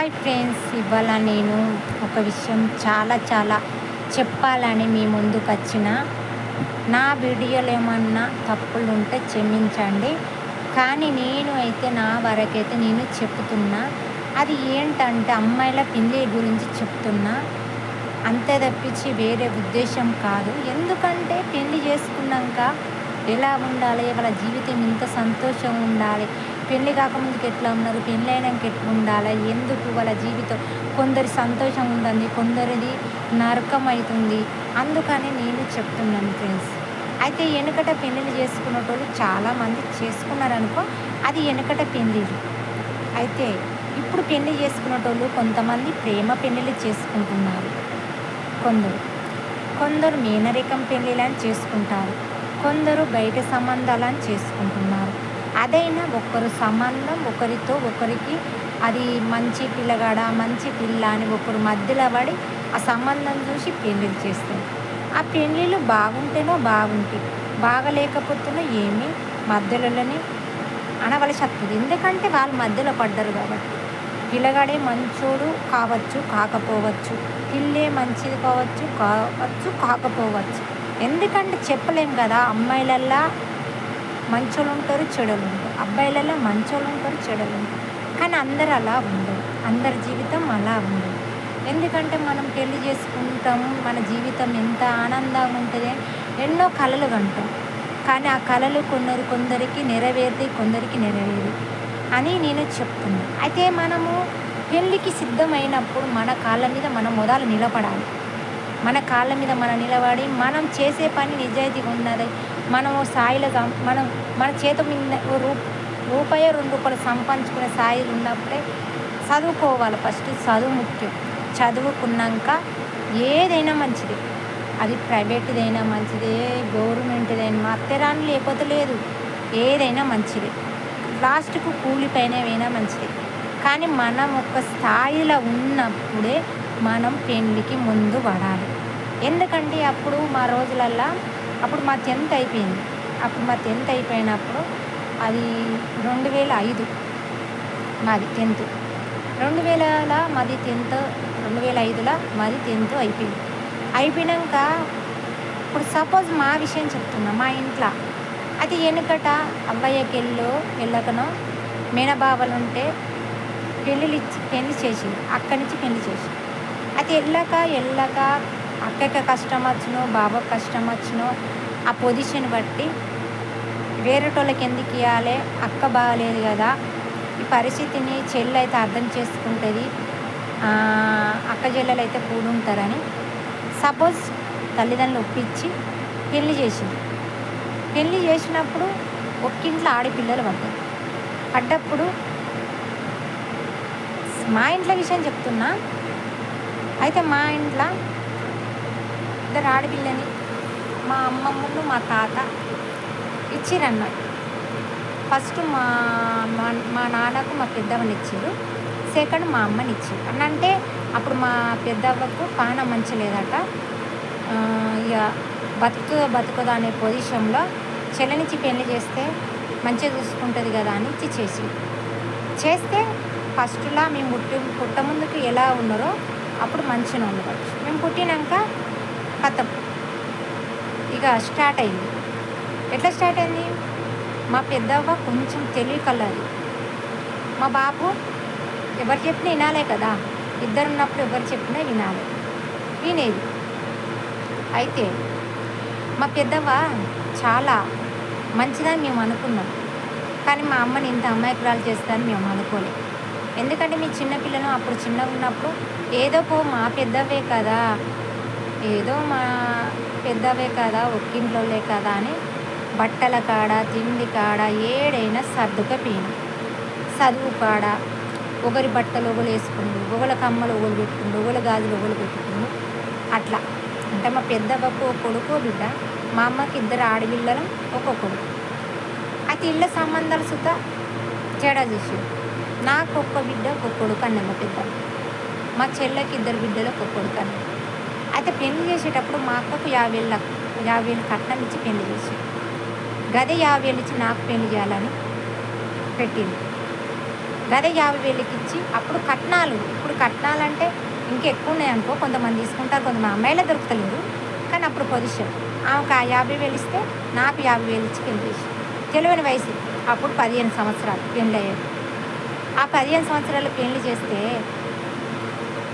Hi friends ఇవాళ నేను ఒక విషయం చాలా చాలా చెప్పాలని మీ ముందుకు వచ్చిన. నా వీడియోలు ఏమన్నా తప్పులు ఉంటే క్షమించండి. కానీ నేను అయితే నా వరకైతే నేను చెప్తున్నా. అది ఏంటంటే అమ్మాయిల పెళ్ళి గురించి చెప్తున్నా. అంతే తప్పించి వేరే ఉద్దేశం కాదు. ఎందుకంటే పెళ్ళి చేసుకున్నాక ఎలా ఉండాలి? వాళ్ళ జీవితం ఇంత సంతోషం ఉండాలి? పెళ్ళి కాకముందుకు ఎట్లా ఉన్నారు? పెళ్ళి అయినాక ఎట్లా ఉండాలి? ఎందుకు వాళ్ళ జీవితం కొందరి సంతోషం ఉంటుంది కొందరిది నరకం అవుతుంది అందుకని నేను చెప్తున్నాను ఫ్రెండ్స్ అయితే వెనుకట పెళ్ళిళ్ళు చేసుకునేటోళ్ళు చాలామంది చేసుకున్నారనుకో అది వెనుకట పెళ్ళిళ్ళు. అయితే ఇప్పుడు పెళ్ళి చేసుకునేటోళ్ళు కొంతమంది ప్రేమ పెళ్ళిళ్ళు చేసుకుంటున్నారు. కొందరు. కొందరు మేనరికం పెళ్ళిళ్ళని చేసుకుంటారు. కొందరు బయట సంబంధాలను చేసుకుంటున్నారు. అదైనా ఒకరు సంబంధం ఒకరితో ఒకరికి అది మంచి పిల్లగాడ మంచి పిల్ల అని ఒకరు మధ్యలో పడి ఆ సంబంధం చూసి పెళ్ళిళ్ళు చేస్తారు. ఆ పెళ్ళిళ్ళు బాగుంటేనో బాగుంటాయి బాగలేకపోతేనో ఏమి మధ్యలోనే అనవలసి వస్తుంది ఎందుకంటే వాళ్ళు మధ్యలో పడ్డారు కాబట్టి. పిల్లగాడే మంచోడు కావచ్చు కాకపోవచ్చు. పిల్లే మంచిది కావచ్చు కావచ్చు కాకపోవచ్చు. ఎందుకంటే చెప్పలేం కదా అమ్మాయిలల్లా మంచోళ్ళు ఉంటారు చెడులు ఉంటారు అబ్బాయిలలో మంచోళ్ళు ఉంటారు చెడులు ఉంటారు కానీ అందరు అలా ఉండరు. అందరి జీవితం అలా ఉండదు. ఎందుకంటే మనం పెళ్ళి చేసుకుంటాం మన జీవితం ఎంత ఆనందంగా ఉంటుంది ఎన్నో కళలు కంటాం. కానీ ఆ కళలు కొందరు కొందరికి నెరవేరుతాయి కొందరికి నెరవేరు అని నేను చెప్తున్నాను అయితే మనము పెళ్ళికి సిద్ధమైనప్పుడు మన కాళ్ళ మీద మనం మొదలు నిలబడాలి. మన కాళ్ళ మీద మనం నిలబడి మనం చేసే పని నిజాయితీగా ఉన్నది మనం స్థాయిలో మనం మన చేత మీద ఓ రూ రూపాయి రెండు రూపాయలు సంపాదించుకునే సాయి ఉన్నప్పుడే చదువుకోవాలి. ఫస్ట్ చదువు ముఖ్యం. చదువుకున్నాక ఏదైనా మంచిది. అది ప్రైవేట్దైనా మంచిదే గవర్నమెంట్దైనా మాత్రరాని లేకపోతే లేదు. ఏదైనా మంచిది. లాస్ట్కు కూలిపోయినవైనా మంచిది. కానీ మనం ఒక స్థాయిలో ఉన్నప్పుడే మనం పెళ్ళికి ముందు పడాలి. ఎందుకంటే అప్పుడు మా రోజులల్లో అప్పుడు మా టెన్త్ అయిపోయింది. అప్పుడు మా టెన్త్ అయిపోయినప్పుడు అది రెండు వేల ఐదు మాది టెన్త్. రెండు వేల మాది టెన్త్ రెండు వేల ఐదులో మాది టెన్త్ అయిపోయింది. అయిపోయాక ఇప్పుడు సపోజ్ మా విషయం చెప్తున్నా మా ఇంట్లో. అది వెనుకట అవ్వయ్యకి వెళ్ళు వెళ్ళకనో మేనబావలు ఉంటే పెళ్ళిళ్ళు ఇచ్చి పెళ్ళి చేసి అక్కడి నుంచి పెళ్ళి చేసి అది వెళ్ళాక వెళ్ళాక అక్కకి కష్టం వచ్చినో బాబాకి కష్టం వచ్చినో ఆ పొజిషన్ బట్టి వేరేటోళ్ళకి ఎందుకు ఇవ్వాలి అక్క బాగాలేదు కదా. ఈ పరిస్థితిని చెల్లి అయితే అర్థం చేసుకుంటుంది. అక్క చెల్లెలు అయితే కూడుంటారని సపోజ్ తల్లిదండ్రులు ఒప్పించి పెళ్ళి చేసింది. పెళ్ళి చేసినప్పుడు ఒక్కింట్లో ఆడపిల్లలు పడ్డారు. పడ్డప్పుడు మా ఇంట్లో విషయం చెప్తున్నా. అయితే మా ఇంట్లో ఇద్దరు ఆడపిల్లని మా అమ్మమ్మను మా తాత ఇచ్చిరన్నమాట ఫస్ట్ మా మా మా నాన్నకు మా పెద్దవ్వని ఇచ్చారు సెకండ్ మా అమ్మని ఇచ్చారు అని అంటే అప్పుడు మా పెద్దవ్వకు పానం మంచి లేదట ఇక బతుకు బతుకుదా అనే పొజిషన్లో చెల్లనిచ్చి పెళ్ళి చేస్తే మంచిగా చూసుకుంటుంది కదా అని ఇచ్చి చేసి చేస్తే ఫస్ట్లా మేము పుట్టి పుట్ట ముందుకు ఎలా ఉన్నారో అప్పుడు మంచిగా ఉండవచ్చు మేము పుట్టినాక కథం. ఇక స్టార్ట్ అయింది. ఎట్లా స్టార్ట్ అయింది? మా పెద్దవ్వ కొంచెం తెలివి మా బాబు ఎవరు చెప్పినా వినాలే కదా? ఇద్దరు ఉన్నప్పుడు ఎవరు చెప్పినా వినాలి. వినేది. అయితే మా పెద్దవ్వ చాలా మంచిదని మేము అనుకున్నాం. కానీ మా అమ్మని ఇంత అమ్మాయికురాలు చేస్తారని మేము అనుకోలే. ఎందుకంటే మీ చిన్నపిల్లలు అప్పుడు చిన్నగా ఉన్నప్పుడు ఏదో పో మా పెద్దవే కదా. ఏదో మా పెద్దవే కదా ఒక్కింట్లోలే కదా అని బట్టల కాడ తిండి కాడ ఏడైనా సర్దుకపోయినాం. చదువు కాడ ఒకరి బట్టలు ఒకరు వేసుకుండు ఒకళ్ళ కమ్మలు ఒకరు పెట్టుకుండు ఒకళ్ళ గాజులు ఒకరు పెట్టుకుండు అట్లా. అంటే మా పెద్దవ్వకు ఒక కొడుకు బిడ్డ. మా అమ్మకి ఇద్దరు ఆడపిల్లలం ఒక కొడుకు. అయితే ఇళ్ళ సంబంధాలు సుతా తేడా చేసి నాకు ఒక్క బిడ్డ ఒక కొడుకు అన్న మా పెద్ద. మా చెల్లెకి ఇద్దరు బిడ్డలు ఒక కొడుకు అన్న. అయితే పెళ్ళి చేసేటప్పుడు మా అక్కకు యాభై వేలు యాభై వేలు కట్నం ఇచ్చి పెళ్ళి చేసి గదే యాభై వేలు ఇచ్చి నాకు పెళ్ళి చేయాలని పెట్టింది. గదే యాభై వేలకి ఇచ్చి అప్పుడు కట్నాలు ఇప్పుడు కట్నాలు అంటే ఇంకెక్కువ ఉన్నాయి అనుకో కొంతమంది తీసుకుంటారు కొంతమంది అమ్మాయిలే దొరుకుతలేదు కానీ అప్పుడు పొజిషన్ ఆమెకు ఆ యాభై వేలు ఇస్తే నాకు యాభై వేలు ఇచ్చి పెళ్ళి చేసి తెలివైన వయసు అప్పుడు పదిహేను సంవత్సరాలు పెళ్ళి అయ్యేది. ఆ పదిహేను సంవత్సరాలు పెళ్ళి చేస్తే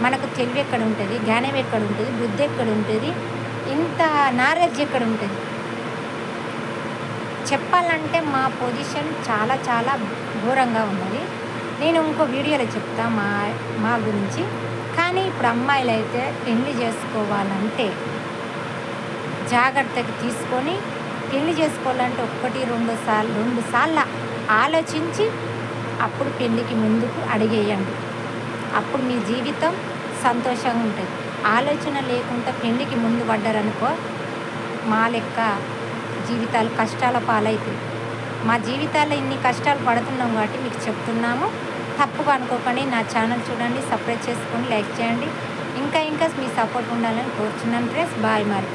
మనకు తెలివి ఎక్కడ ఉంటుంది? జ్ఞానం ఎక్కడ ఉంటుంది? బుద్ధి ఎక్కడ ఉంటుంది? ఇంత నాలెడ్జ్ ఎక్కడ ఉంటుంది? చెప్పాలంటే మా పొజిషన్ చాలా చాలా ఘోరంగా ఉన్నది. నేను ఇంకో వీడియోలో చెప్తా మా మా గురించి. కానీ ఇప్పుడు అమ్మాయిలు అయితే పెళ్ళి చేసుకోవాలంటే జాగ్రత్తగా తీసుకొని పెళ్ళి చేసుకోవాలంటే ఒక్కటి రెండు సార్లు రెండు సార్లు ఆలోచించి అప్పుడు పెళ్ళికి ముందుకు అడిగేయండి. అప్పుడు మీ జీవితం సంతోషంగా ఉంటుంది. ఆలోచన లేకుండా పెళ్ళికి ముందు పడ్డారనుకో మా లెక్క జీవితాలు కష్టాల పాలవుతాయి మా జీవితాల్లో ఇన్ని కష్టాలు పడుతున్నాం కాబట్టి మీకు చెప్తున్నాము. తప్పుగా అనుకోకండి నా ఛానల్ చూడండి సపరేట్ చేసుకొని లైక్ చేయండి. ఇంకా ఇంకా మీ సపోర్ట్ ఉండాలని కోరుచున్నాను ఫ్రెండ్స్. బాయ్ మరి.